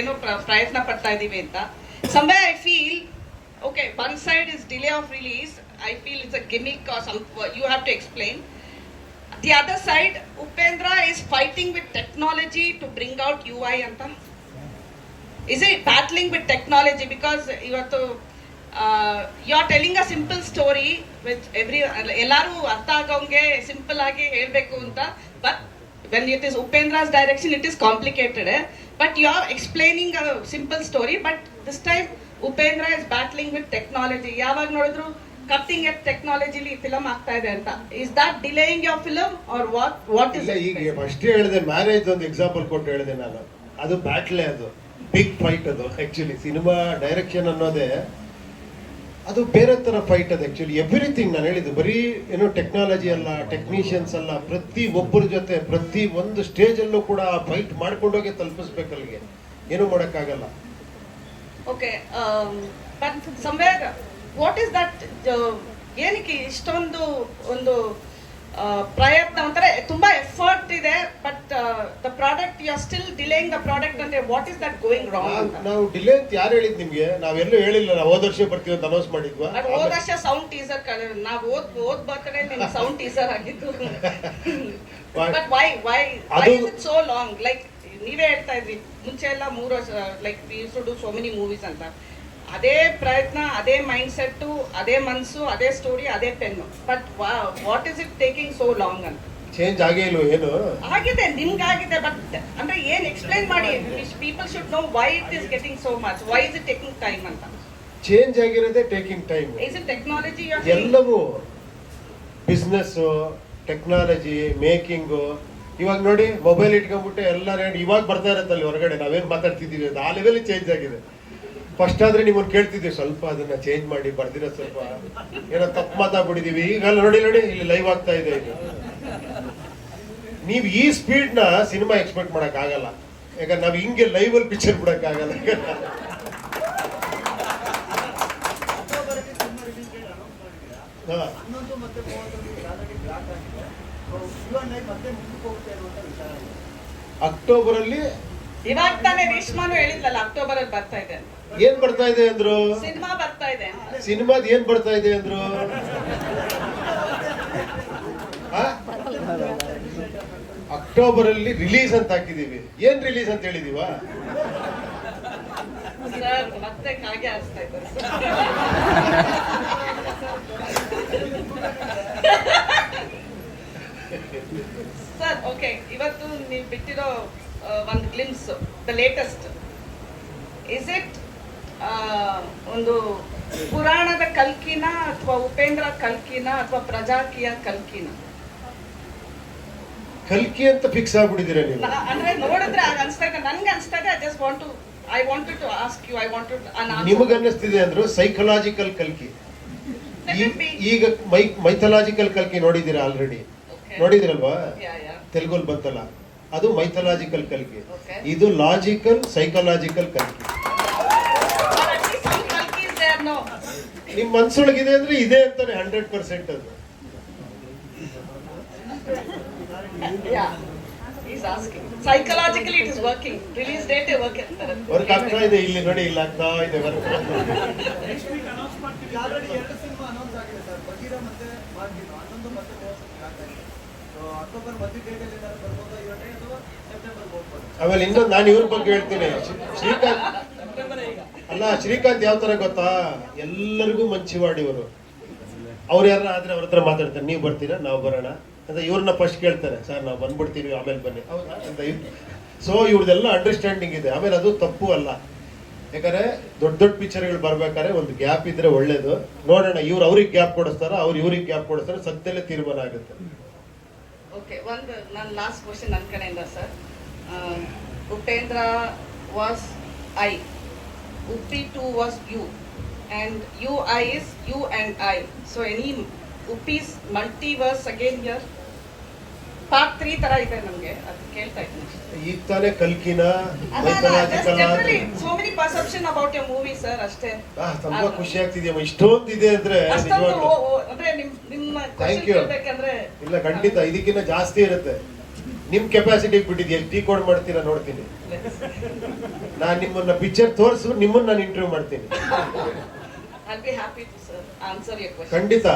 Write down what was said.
ಏನೋ ಪ್ರ- ಪ್ರಯತ್ನ ಪಡ್ತಾ ಇದ್ದೀವಿ ಅಂತ. Someway I feel okay one side is delay of release I feel it's a gimmick you have to explain the other side Upendra is fighting with technology to bring out you I ಅಂತ. Is it battling with technology because ಇವತ್ತು you are telling a simple story with every ಎಲ್ಲರೂ ಅರ್ಥ ಆಗೋಂಗೆ simple ಆಗಿ ಹೇಳಬೇಕು ಅಂತ. But when it is Upendra's direction it is complicated but you are explaining a simple story but this time Upendra is battling with technology ಯಾವಾಗ ನೋಡಿದ್ರು cutting ಎಟ್ ಟೆಕ್ನಾಲಜಿಲಿ film ಆಗ್ತಾ ಇದೆ ಅಂತ. Is that delaying your film or what what is ಈಗ first ಹೇಳಿದೆ marriage ಒಂದು example ಕೊಟ್ಟು ಹೇಳಿದೆ ನಾನು. ಅದು ಬ್ಯಾಟ್ಲೆ ಅದು. ಬಿಗ್ ಫೈಟ್ ಅದು ಆಕ್ಚುಲಿ ಸಿನಿಮಾ ಡೈರೆಕ್ಷನ್ ಅನ್ನೋದೇ ಅದು ಬೇರೆ ತರ ಫೈಟ್ ಅದು ಆ್ಯಕ್ಚುಲಿ ಎವ್ರಿಥಿಂಗ್ ನಾನು ಹೇಳಿದ್ದು ಬರೀ ಏನೋ ಟೆಕ್ನಾಲಜಿ ಅಲ್ಲ ಟೆಕ್ನಿಷಿಯನ್ಸ್ ಅಲ್ಲ ಪ್ರತಿ ಒಬ್ಬರ ಜೊತೆ ಪ್ರತಿ ಒಂದು ಸ್ಟೇಜ್ ಅಲ್ಲೂ ಕೂಡ ಫೈಟ್ ಮಾಡ್ಕೊಂಡೋಗಿ ತಲುಪಿಸ್ಬೇಕು ಅಲ್ಲಿಗೆ. ಏನು ಮಾಡೋಕ್ಕಾಗಲ್ಲ. ಓಕೆ ವಾಟ್ ಇಸ್ ದಟ್ ಏನಕ್ಕೆ ಇಷ್ಟೊಂದು ಒಂದು ಆ, the product you are still delaying the product ಅಂದ್ರೆ what is that going wrong ನಾವು ಡಿಲೇ ಅಂತ ಯಾರು ಹೇಳಿದ್ ನಿಮಗೆ? ನಾವೆಲ್ಲೂ ಹೇಳಿಲ್ಲ ನಾವು ಹೋದ ವರ್ಷ ಬರ್ತೀವಿ ಅಂತ ಅನೌನ್ಸ್ ಮಾಡಿದ್ವಾ? ಬಟ್ ಹೋದ ವರ್ಷ ಸೌಂಡ್ ಟೀಸರ್ ನಾವು ಓದ್ ಓದ್ ಬರ್ತಾರೆ ನಿಮ್ ಸೌಂಡ್ ಟೀಸರ್ ಆಗಿದ್ದು. But why why why is it so long like ನೀವೇ ಹೇಳ್ತಾ ಇದ್ರಿ ಮುಂಚೆ ಎಲ್ಲ ಮೂರು ವರ್ಷ like we to do so many movies ಅಂತ. ಅದೇ ಪ್ರಯತ್ನ ಅದೇ ಮೈಂಡ್ ಸೆಟ್ಟು ಅದೇ ಮನ್ಸು ಅದೇ ಸ್ಟೋರಿ ಅದೇ pen but what is it taking so long ಅಂತ? ಚೇಂಜ್ ಆಗೇ ಇಲ್ವ ಏನು? ಆಗಿದೆ ನಿಮ್ಗೆ ಆಗಿದೆ ಬಟ್ ಅಂದ್ರೆ ಏನ್ ಎಕ್ಸ್ಪ್ಲೈನ್ ಮಾಡಿ? People should know why it is getting so much why is it taking time ಅಂತ. Change ಆಗಿರೋದೇ taking time is it technology ಎಲ್ಲವೂ ಬಿಸ್ನೆಸ್ ಟೆಕ್ನಾಲಜಿ ಮೇಕಿಂಗು ಇವಾಗ ನೋಡಿ ಮೊಬೈಲ್ ಇಟ್ಕೊಂಡ್ಬಿಟ್ಟು ಎಲ್ಲರ ಇವಾಗ ಬರ್ತಾ ಇರತ್ತಲ್ಲಿ ಹೊರಗಡೆ. ನಾವೇನು ಮಾತಾಡ್ತಿದ್ದೀವಿ ಅದು ಆ ಲೆವೆಲ್ ಚೇಂಜ್ ಆಗಿದೆ. ಫಸ್ಟ್ ಆದ್ರೆ ನಿಮ್ಮನ್ನು ಕೇಳ್ತಿದ್ದೀವಿ ಸ್ವಲ್ಪ ಅದನ್ನ ಚೇಂಜ್ ಮಾಡಿ ಬರ್ದಿರೋ ಸ್ವಲ್ಪ. ಏನೋ ತಪ್ಪು ಮಾತಾಡ್ಬಿಟ್ಟಿದೀವಿ ಈಗ ಅಲ್ಲಿ ನೋಡಿ ನೋಡಿ ಇಲ್ಲಿ ಲೈವ್ ಆಗ್ತಾ ಇದೆ ಇದು. ನೀವು ಈ ಸ್ಪೀಡ್ನ ಸಿನಿಮಾ ಎಕ್ಸ್ಪೆಕ್ಟ್ ಮಾಡಕ್ ಆಗಲ್ಲ ಯಾಕಂದ್ರೆ ನಾವು ಹಿಂಗೆ ಲೈವ್ ಅಲ್ಲಿ ಪಿಕ್ಚರ್ ಬಿಡಕ್ ಆಗಲ್ಲ ಅಕ್ಟೋಬರ್ ಅಲ್ಲಿ ಇವಾಗ ತಾನೇ ರೇಷ್ಮಾನು ಹೇಳಿದ್ಲಲ್ಲ ಅಕ್ಟೋಬರ್ ಅಲ್ಲಿ ಬರ್ತಾ ಇದೆ ಅಂತ. ಏನ್ ಬರ್ತಾ ಇದೆ ಅಂದ್ರು ಸಿನಿಮಾ ಬರ್ತಾ ಇದೆ. ಸಿನಿಮಾದ ಏನ್ ಬರ್ತಾ ಇದೆ ಅಂದ್ರು? ಅಕ್ಟೋಬರ್ ಅಲ್ಲಿ ರಿಲೀಸ್ ಅಂತ ಹಾಕಿದೀವಿ ಏನ್ ರಿಲೀಸ್ ಅಂತ ಹೇಳಿದೀವ? ಸರ್ ಓಕೆ, ಇವತ್ತು ನೀವು ಬಿಟ್ಟಿರೋ ಒಂದು glimpse the latest is it ಒಂದು ಪುರಾಣದ ಕಲ್ಕಿನ ಅಥವಾ ಉಪೇಂದ್ರ ಕಲ್ಕಿನ ಅಥವಾ ಪ್ರಜಾಕಿಯ ಕಲ್ಕಿನ? ಕಲ್ಕಿ ಅಂತ ಫಿಕ್ಸ್ ಆಗ್ಬಿಟ್ಟಿದ್ದೀರಾ ನೀವು? ಅಂದ್ರೆ ನೋಡಿದ್ರೆ ಆಗ ನನ್ಗೆ ಅನ್ಸ್ತಾ ಇದೆ I just want to I want to ask you I wanted ನಿಮಗೆ ಅನ್ನಿಸ್ತಿದೆ ಅಂದ್ರೆ ಸೈಕಲಾಜಿಕಲ್ ಕಲ್ಕಿ. ಈಗ ಮೈ ಮೈಥಲಾಜಿಕಲ್ ಕಲ್ಕಿ ನೋಡಿದ್ದೀರಾ ಆಲ್ರೆಡಿ ನೋಡಿದಿರಲ್ವಾ? ತೆಲುಗಲ್ಲಿ ಬಂತಲ್ಲ ಅದು ಮೈಥಲಾಜಿಕಲ್ ಕಲ್ಕಿ. ಇದು ಲಾಜಿಕಲ್ ಸೈಕಲಾಜಿಕಲ್ ಕಲ್ಕಿ. ನಿಮ್ ಮನ್ಸೊಳಗಿದೆ ಅಂದ್ರೆ ಇದೆ ಅಂತಾನೆ ಹಂಡ್ರೆಡ್ ಪರ್ಸೆಂಟ್ ಅದು. ಇಟ್ ಇಸ್ ವರ್ಕ್ ಆಗ್ತಾ ಇದೆ, ಇಲ್ಲಿ ನೋಡಿ, ಇಲ್ಲ ಆಗ್ತಾ ಇದೆ ಆಮೇಲೆ ಇನ್ನೊಂದು ನಾನು ಇವ್ರ ಬಗ್ಗೆ ಹೇಳ್ತೀನಿ. ಶ್ರೀ- ಶ್ರೀಕಾಂತ್ ಅಲ್ಲ, ಶ್ರೀಕಾಂತ್ ಯಾವ ತರ ಗೊತ್ತಾ? ಎಲ್ಲರಿಗೂ ಮಂಚಿವಾಡಿ ಇವರು. ಅವ್ರು ಯಾರ ಆದ್ರೆ ಅವ್ರ ಹತ್ರ ಮಾತಾಡ್ತಾರೆ. ನೀವು ಬರ್ತೀರಾ, ನಾವು ಬರೋಣ. ಅಂತ ಇವ್ರನ್ನ ಫಸ್ಟ್ ಕೇಳ್ತಾರೆ, ಸರ್, ನಾವು ಬಂದ್ಬಿಡ್ತೀವಿ, ಆಮೇಲೆ ಬನ್ನಿ. ಹೌದಾ? ಅಂತ ಸೊ ಇವ್ರದೆಲ್ಲ ಅಂಡರ್ಸ್ಟ್ಯಾಂಡಿಂಗ್ ಇದೆ. ಆಮೇಲೆ ಅದು ತಪ್ಪು ಅಲ್ಲ. ಯಾಕಂದ್ರೆ ದೊಡ್ಡ ದೊಡ್ಡ ಪಿಕ್ಚರ್ಗಳು ಬರ್ಬೇಕಾದ್ರೆ ಒಂದು ಗ್ಯಾಪ್ ಇದ್ರೆ ಒಳ್ಳೇದು. ನೋಡೋಣ, ಇವ್ರು ಅವ್ರಿಗೆ ಗ್ಯಾಪ್ ಕೊಡಿಸ್ತಾರ? ಅವ್ರು ಇವ್ರಿಗೆ ಗ್ಯಾಪ್ ಕೊಡಿಸ್ತಾರೆ? ಸದ್ಯದಲ್ಲೇ ತೀರ್ಮಾನ ಆಗುತ್ತೆ. ಓಕೆ ಒಂದು ನನ್ನ ಲಾಸ್ಟ್ ಕ್ವಶನ್ ನನ್ನ ಕಡೆಯಿಂದ sir Upendra was I Uppi to was you and you is you and I so any Uppi's multiverse again year part ತರ ಇದೆ ನಮಗೆ ಅದು ಕೇಳ್ತಾ ಇದ್ದೀನಿ. ಈಗ ತಾನೇ ಕಲ್ಕಿನ so many perception about your movie sir ಅಷ್ಟೇ. ತುಂಬಾ ಖುಷಿ ಆಗ್ತಿದ್ಯಮ್ಮ. ಇಷ್ಟೊಂದು ಇದೆ ಅಂದ್ರೆ ಅಷ್ಟೊಂದು ಯು ಇಲ್ಲ ಖಂಡಿತ ಇದಕ್ಕಿಂತ ಜಾಸ್ತಿ ಇರುತ್ತೆ. ನಿಮ್ ಕೆಪಾಸಿಟಿ ಎಷ್ಟು ಟೀ ಕೋಡ್ ಮಾಡ್ತೀರಾ ನೋಡ್ತೀನಿ. ನಾನು ನಿಮ್ಮನ್ನ ಪಿಕ್ಚರ್ ತೋರಿಸು ನಿಮ್ಮನ್ನ ನಾನು ಇಂಟರ್ವ್ಯೂ ಮಾಡ್ತೀನಿ. ಖಂಡಿತ.